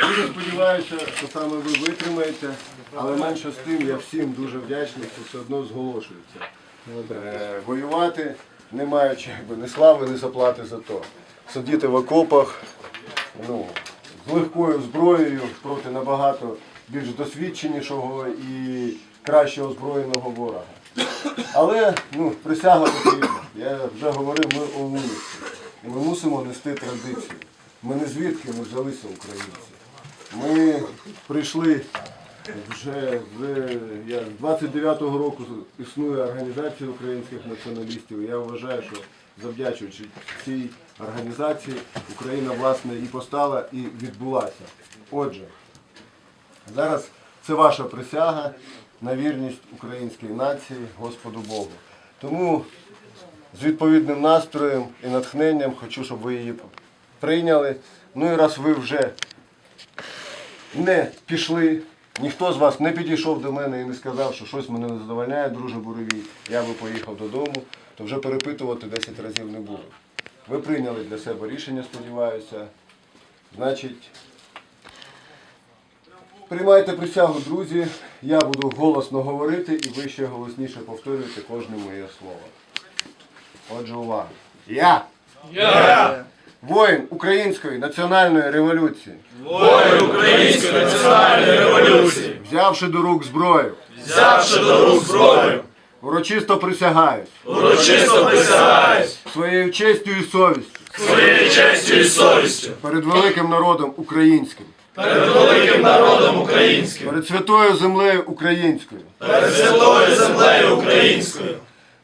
Дуже сподіваюся, що саме ви витримаєте, але менше з тим я всім дуже вдячний, що все одно зголошується. Е, воювати, не маючи якби, ні слави, ні заплати за то. Сидіти в окопах ну, з легкою зброєю проти набагато більш досвідченішого і краще озброєного ворога. Але ну, присяга потрібна. Я вже говорив, ми ОУНівці. І ми мусимо нести традицію. Ми не звідки ми взялися українці. Ми прийшли вже з 29-го року існує організація українських націоналістів. Я вважаю, що завдячуючи цій організації Україна власне і постала, і відбулася. Отже, зараз це ваша присяга на вірність української нації, Господу Богу. Тому з відповідним настроєм і натхненням хочу, щоб ви її прийняли. Ну і раз ви вже не пішли, ніхто з вас не підійшов до мене і не сказав, що щось мене не задовольняє, друже Буровій, я би поїхав додому, то вже перепитувати 10 разів не буду. Ви прийняли для себе рішення, сподіваюся. Значить, приймайте присягу, друзі. Я буду голосно говорити і ви ще голосніше повторюєте кожне моє слово. Отже, увага. Я, Я, воїн Української національної революції, воїн Української національної революції, взявши до рук зброю, взявши до рук зброю, урочисто присягаюсь. Урочисто присягаюсь. Своєю честю і совістю. Своєю честю і совістю. Перед великим народом українським, перед великим народом українським, перед святою землею українською, перед святою землею українською,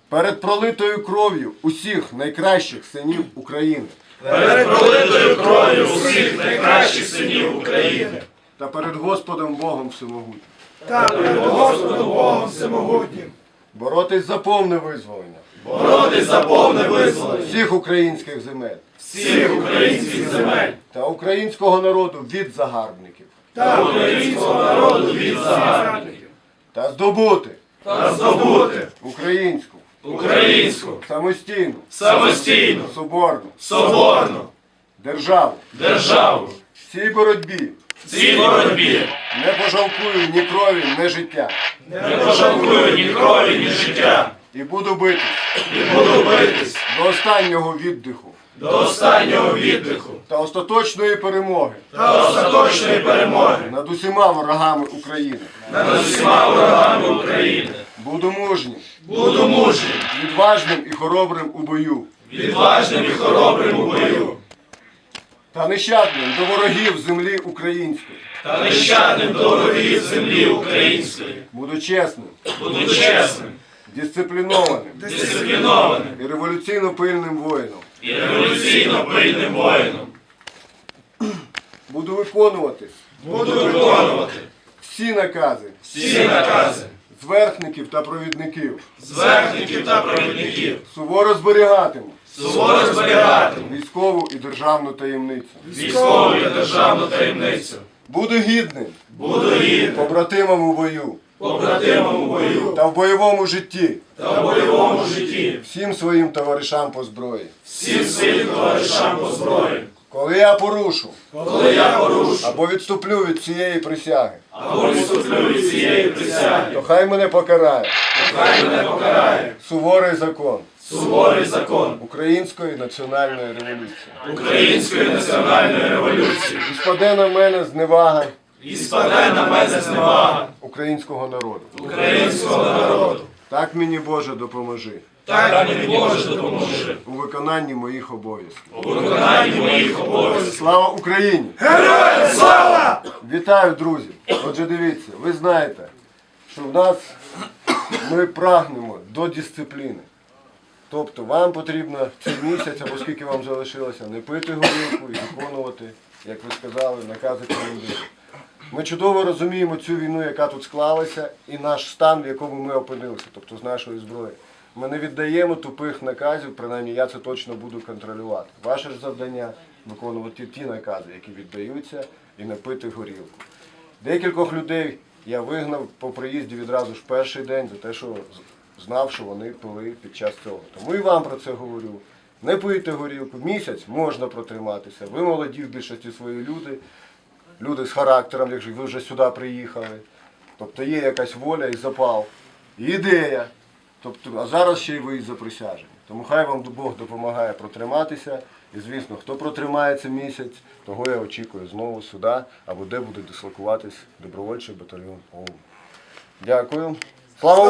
перед пролитою кров'ю усіх найкращих синів України. Перед пролитою кров'ю усіх найкращих синів України. Та перед Господом Богом Всемогутнім. та перед Господом Богом Всемогутнім, Боротись за повне визволення. Боротись за повне визволення. Всіх українських земель. Всіх українських земель. Та українського народу від загарбників. Та українського народу від загарбників. Та здобути. Та здобути. Українську українську. Самостійну. Самостійну. Соборну. Соборну. Державу. Державу. В цій боротьбі. В цій боротьбі. Не пожалкую ні крові, ні життя. Не пожалкую ні крові, ні життя, і буду битись. І буду битись. До останнього віддиху. До останнього віддиху. Та остаточної перемоги. Та остаточної перемоги. Над усіма ворогами України. над усіма ворогами України. Буду мужнім, Буду мужнім, відважним і хоробрим у бою. Відважним і хоробрим у бою, та нещадним до ворогів землі української. та нещадним до ворогів землі української. Буду чесним, Буду чесним, дисциплінованим. Дисциплінованим. І революційно пильним воїном. і революційно пильним воїном. Буду виконувати. Буду виконувати. Всі накази. Всі накази зверхників та провідників. зверхників та провідників, Суворо зберігатиму суворо зберігатиму військову і державну таємницю. військову та державну таємницю. Буду гідним Буду гідним побратимам у бою побратимам у бою та в бойовому житті та в бойовому житті, всім своїм товаришам по зброї. всім своїм товаришам по зброї. Коли я порушу. Коли я порушу. Або відступлю від цієї присяги, або відступлю від цієї присяги, то хай мене покарає. Хай мене покарає. Суворий закон. Суворий закон. Української національної революції. Української національної революції. І спаде на мене зневага і спаде на мене зневага. українського народу. українського народу. Так мені Боже допоможи Так мені Боже допоможи у виконанні моїх обов'язків. у виконанні моїх обов'язків. Слава Україні! Героям слава! Вітаю, друзі! Отже, дивіться, ви знаєте, що в нас ми прагнемо до дисципліни. Тобто вам потрібно цей місяць, або скільки вам залишилося, не пити горілку і виконувати, як ви сказали, накази командирів. Ми чудово розуміємо цю війну, яка тут склалася, і наш стан, в якому ми опинилися, тобто з нашої зброї. Ми не віддаємо тупих наказів, принаймні я це точно буду контролювати. Ваше ж завдання виконувати ті накази, які віддаються, і не пити горілку. Декількох людей я вигнав по приїзді відразу ж перший день за те, що знав, що вони пили під час цього. Тому і вам про це говорю. Не пийте горілку. Місяць можна протриматися. Ви молоді в більшості свої люди, люди з характером, якщо ви вже сюди приїхали. Тобто є якась воля і запал, і ідея. Тобто, а зараз ще й ви заприсяжені. Тому хай вам Бог допомагає протриматися. І звісно, хто протримається місяць, того я очікую знову сюди, або де буде дислокуватись добровольчий батальйон ОУН. Дякую. Слава